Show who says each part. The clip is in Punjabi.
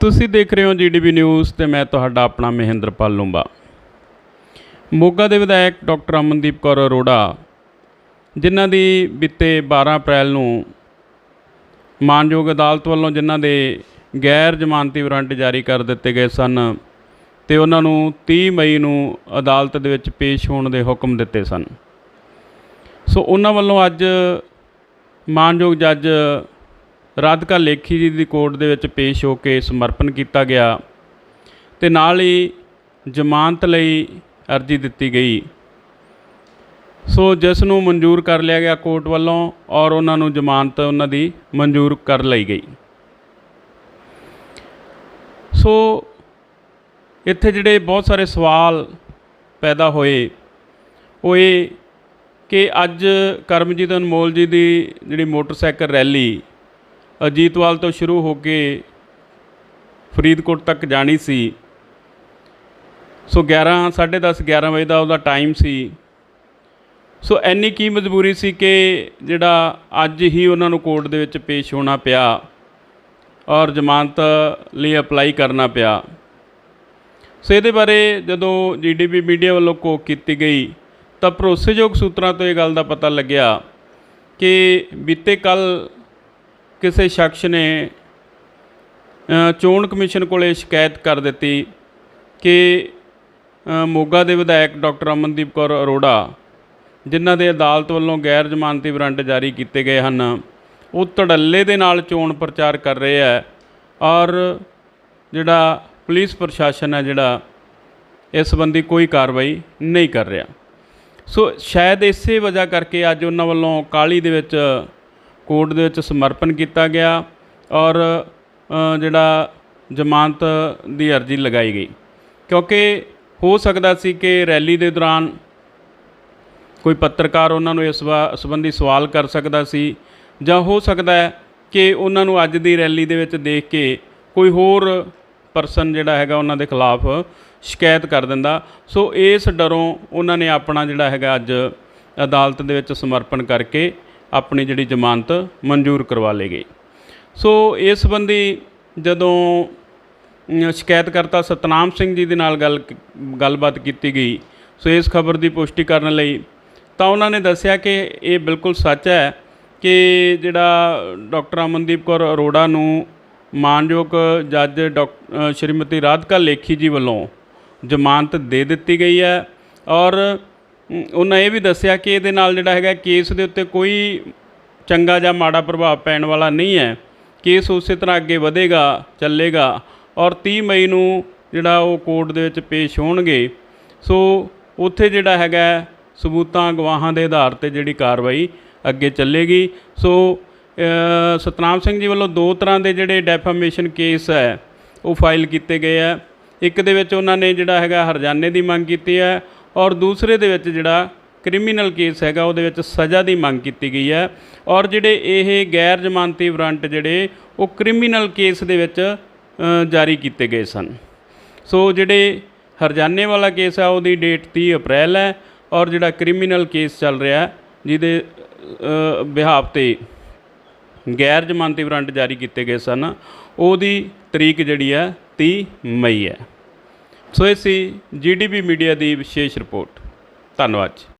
Speaker 1: ਤੁਸੀਂ ਦੇਖ ਰਹੇ ਹੋ ਜੀਡੀਬੀ ਨਿਊਜ਼ ਤੇ ਮੈਂ ਤੁਹਾਡਾ ਆਪਣਾ ਮਹਿੰਦਰਪਾਲ ਲੂੰਬਾ। ਮੋਗਾ ਦੇ ਵਿਧਾਇਕ ਡਾਕਟਰ ਅਮਨਦੀਪ ਕੌਰ ਅਰੋੜਾ, ਜਿਨ੍ਹਾਂ ਦੀ ਬੀਤੇ 12 ਅਪ੍ਰੈਲ ਨੂੰ ਮਾਨਯੋਗ ਅਦਾਲਤ ਵੱਲੋਂ ਜਿਨ੍ਹਾਂ ਦੇ ਗੈਰ ਜ਼ਮਾਨਤੀ ਵਾਰੰਟ ਜਾਰੀ ਕਰ ਦਿੱਤੇ ਗਏ ਸਨ ਤੇ ਉਹਨਾਂ ਨੂੰ 30 ਮਈ ਨੂੰ ਅਦਾਲਤ ਦੇ ਵਿੱਚ ਪੇਸ਼ ਹੋਣ ਦੇ ਹੁਕਮ ਦਿੱਤੇ ਸਨ। ਸੋ ਉਹਨਾਂ ਵੱਲੋਂ ਅੱਜ ਮਾਨਯੋਗ ਜੱਜ ਰਾਧਿਕਾ ਲੇਖੀ ਜੀ ਦੀ ਕੋਰਟ ਦੇ ਵਿੱਚ ਪੇਸ਼ ਹੋ ਕੇ ਸਮਰਪਣ ਕੀਤਾ ਗਿਆ ਤੇ ਨਾਲ ਹੀ ਜ਼ਮਾਨਤ ਲਈ ਅਰਜ਼ੀ ਦਿੱਤੀ ਗਈ। ਸੋ ਜਿਸ ਨੂੰ ਮਨਜ਼ੂਰ ਕਰ ਲਿਆ ਗਿਆ ਕੋਰਟ ਵੱਲੋਂ ਔਰ ਉਹਨਾਂ ਨੂੰ ਜ਼ਮਾਨਤ ਉਹਨਾਂ ਦੀ ਮਨਜ਼ੂਰ ਕਰ ਲਈ ਗਈ। ਸੋ ਇੱਥੇ ਜਿਹੜੇ ਬਹੁਤ ਸਾਰੇ ਸਵਾਲ ਪੈਦਾ ਹੋਏ, ਉਹ ਇਹ ਕਿ ਅੱਜ ਕਰਮਜੀਤ ਅਨਮੋਲ ਜੀ ਦੀ ਜਿਹੜੀ ਮੋਟਰਸਾਈਕਲ ਰੈਲੀ ਅਜੀਤਵਾਲ ਤੋਂ ਸ਼ੁਰੂ ਹੋ ਕੇ ਫਰੀਦਕੋਟ ਤੱਕ ਜਾਣੀ ਸੀ। ਸੋ 11 10:30 11 ਵਜੇ ਦਾ ਉਹਦਾ ਟਾਈਮ ਸੀ। ਸੋ ਐਨੀ ਕੀ ਮਜਬੂਰੀ ਸੀ ਕਿ ਜਿਹੜਾ ਅੱਜ ਹੀ ਉਹਨਾਂ ਨੂੰ ਕੋਰਟ ਦੇ ਵਿੱਚ ਪੇਸ਼ ਹੋਣਾ ਪਿਆ ਔਰ ਜ਼ਮਾਨਤ ਲਈ ਅਪਲਾਈ ਕਰਨਾ ਪਿਆ। ਸੋ ਇਹਦੇ ਬਾਰੇ ਜਦੋਂ ਜੀਡੀਪੀ ਮੀਡੀਆ ਵੱਲੋਂ ਕੋਕ ਕੀਤੀ ਗਈ, ਤਾਂ ਭਰੋਸੇਯੋਗ ਸੂਤਰਾਂ ਤੋਂ ਇਹ ਗੱਲ ਦਾ ਪਤਾ ਲੱਗਿਆ ਕਿ ਬੀਤੇ ਕੱਲ ਕਿਸੇ ਸ਼ਖਸ ਨੇ ਚੋਣ ਕਮਿਸ਼ਨ ਕੋਲੇ ਸ਼ਿਕਾਇਤ ਕਰ ਦਿੱਤੀ ਕਿ ਮੋਗਾ ਦੇ ਵਿਧਾਇਕ ਡਾਕਟਰ ਅਮਨਦੀਪ ਕੌਰ ਅਰੋੜਾ, ਜਿਨ੍ਹਾਂ ਦੇ ਅਦਾਲਤ ਵੱਲੋਂ ਗੈਰ ਜ਼ਮਾਨਤੀ ਵਾਰੰਟ ਜਾਰੀ ਕੀਤੇ ਗਏ ਹਨ, ਉਹ ਧੜੱਲੇ ਦੇ ਨਾਲ ਚੋਣ ਪ੍ਰਚਾਰ ਕਰ ਰਹੇ ਹੈ ਔਰ ਜਿਹੜਾ ਪੁਲਿਸ ਪ੍ਰਸ਼ਾਸਨ ਹੈ ਜਿਹੜਾ, ਇਸ ਸੰਬੰਧੀ ਕੋਈ ਕਾਰਵਾਈ ਨਹੀਂ ਕਰ ਰਿਹਾ। ਸੋ ਸ਼ਾਇਦ ਇਸੇ ਵਜ੍ਹਾ ਕਰਕੇ ਅੱਜ ਉਹਨਾਂ ਵੱਲੋਂ ਕਾਲੀ ਦੇ ਵਿੱਚ ਕੋਰਟ ਦੇ ਵਿੱਚ ਸਮਰਪਣ ਕੀਤਾ ਗਿਆ ਔਰ ਜਿਹੜਾ ਜ਼ਮਾਨਤ ਦੀ ਅਰਜ਼ੀ ਲਗਾਈ ਗਈ। ਕਿਉਂਕਿ ਹੋ ਸਕਦਾ ਸੀ ਕਿ ਰੈਲੀ ਦੇ ਦੌਰਾਨ ਕੋਈ ਪੱਤਰਕਾਰ ਉਹਨਾਂ ਨੂੰ ਇਸ ਵਾ, ਸੰਬੰਧੀ ਸਵਾਲ ਕਰ ਸਕਦਾ ਸੀ ਜਾਂ ਹੋ ਸਕਦਾ ਹੈ ਕਿ ਉਹਨਾਂ ਨੂੰ ਅੱਜ ਦੀ ਰੈਲੀ ਦੇ ਵਿੱਚ ਦੇਖ ਕੇ ਕੋਈ ਹੋਰ ਪਰਸਨ ਜਿਹੜਾ ਹੈਗਾ ਉਹਨਾਂ ਦੇ ਖਿਲਾਫ ਸ਼ਿਕਾਇਤ ਕਰ ਦਿੰਦਾ। ਸੋ ਇਸ ਡਰੋਂ ਉਹਨਾਂ ਨੇ ਆਪਣਾ ਜਿਹੜਾ ਹੈਗਾ ਅੱਜ ਅਦਾਲਤ ਦੇ ਵਿੱਚ ਸਮਰਪਣ ਕਰਕੇ ਆਪਣੀ ਜਿਹੜੀ ਜ਼ਮਾਨਤ ਮਨਜ਼ੂਰ ਕਰਵਾ ਲਈ ਗਈ ਸੋ ਇਸ ਸੰਬੰਧੀ ਜਦੋਂ ਸ਼ਿਕਾਇਤਕਰਤਾ ਸਤਨਾਮ ਸਿੰਘ ਜੀ ਦੇ ਨਾਲ ਗੱਲ ਗੱਲਬਾਤ ਕੀਤੀ ਗਈ, ਸੋ ਇਸ ਖਬਰ ਦੀ ਪੁਸ਼ਟੀ ਕਰਨ ਲਈ ਤਾਂ ਉਹਨਾਂ ਨੇ ਦੱਸਿਆ ਕਿ ਇਹ ਬਿਲਕੁਲ ਸੱਚ ਹੈ ਕਿ ਜਿਹੜਾ ਡਾਕਟਰ ਅਮਨਦੀਪ ਕੌਰ ਅਰੋੜਾ ਨੂੰ ਮਾਨਯੋਗ ਜੱਜ ਡਾਕ ਸ਼੍ਰੀਮਤੀ ਰਾਧਕਾ ਲੇਖੀ ਜੀ ਵੱਲੋਂ ਜ਼ਮਾਨਤ ਦੇ ਦਿੱਤੀ ਗਈ ਹੈ ਔਰ ਉਹਨਾਂ ਇਹ ਵੀ ਦੱਸਿਆ ਕਿ ਇਹਦੇ ਨਾਲ ਜਿਹੜਾ ਹੈਗਾ ਕੇਸ ਦੇ ਉੱਤੇ ਕੋਈ ਚੰਗਾ ਜਾਂ ਮਾੜਾ ਪ੍ਰਭਾਵ ਪੈਣ ਵਾਲਾ ਨਹੀਂ ਹੈ। ਕੇਸ ਉਸੇ ਤਰ੍ਹਾਂ ਅੱਗੇ ਵਧੇਗਾ, ਚੱਲੇਗਾ ਔਰ 30 ਮਈ ਨੂੰ ਜਿਹੜਾ ਉਹ ਕੋਰਟ ਦੇ ਵਿੱਚ ਪੇਸ਼ ਹੋਣਗੇ। ਸੋ ਉੱਥੇ ਜਿਹੜਾ ਹੈਗਾ ਸਬੂਤਾਂ ਗਵਾਹਾਂ ਦੇ ਆਧਾਰ ਤੇ ਜਿਹੜੀ ਕਾਰਵਾਈ ਅੱਗੇ ਚੱਲੇਗੀ। ਸੋ ਸਤਨਾਮ ਸਿੰਘ ਜੀ ਵੱਲੋਂ ਦੋ ਤਰ੍ਹਾਂ ਦੇ ਜਿਹੜੇ ਡੈਫਾਮੇਸ਼ਨ ਕੇਸ ਹੈ, ਉਹ ਫਾਈਲ ਕੀਤੇ ਗਏ ਹੈ। ਇੱਕ ਦੇ ਵਿੱਚ ਉਹਨਾਂ ਨੇ ਜਿਹੜਾ ਹੈਗਾ ਹਰਜਾਨੇ ਦੀ ਮੰਗ ਕੀਤੀ ਹੈ ਔਰ ਦੂਸਰੇ ਦੇ ਵਿੱਚ ਜਿਹੜਾ ਕ੍ਰਿਮੀਨਲ ਕੇਸ ਹੈਗਾ, ਉਹਦੇ ਵਿੱਚ ਸਜ਼ਾ ਦੀ ਮੰਗ ਕੀਤੀ ਗਈ ਹੈ। ਔਰ ਜਿਹੜੇ ਇਹ ਗੈਰ ਜ਼ਮਾਨਤੀ ਵਾਰੰਟ ਜਿਹੜੇ, ਉਹ ਕ੍ਰਿਮੀਨਲ ਕੇਸ ਦੇ ਵਿੱਚ ਜਾਰੀ ਕੀਤੇ ਗਏ ਸਨ। ਸੋ ਜਿਹੜੇ ਹਰਜਾਨੇ ਵਾਲਾ ਕੇਸ ਹੈ ਉਹਦੀ ਡੇਟ 30 ਅਪ੍ਰੈਲ ਹੈ ਔਰ ਜਿਹੜਾ ਕ੍ਰਿਮੀਨਲ ਕੇਸ ਚੱਲ ਰਿਹਾ, ਜਿਹਦੇ ਬਿਹਾਫ ਤੇ ਗੈਰ ਜ਼ਮਾਨਤੀ ਵਾਰੰਟ ਜਾਰੀ ਕੀਤੇ ਗਏ ਸਨ, ਉਹਦੀ ਤਰੀਕ ਜਿਹੜੀ ਹੈ 30 ਮਈ ਹੈ। ਸੋ ਇਹ ਸੀ ਜੀਡੀਪੀ ਮੀਡੀਆ ਦੀ ਵਿਸ਼ੇਸ਼ ਰਿਪੋਰਟ। ਧੰਨਵਾਦ ਜੀ।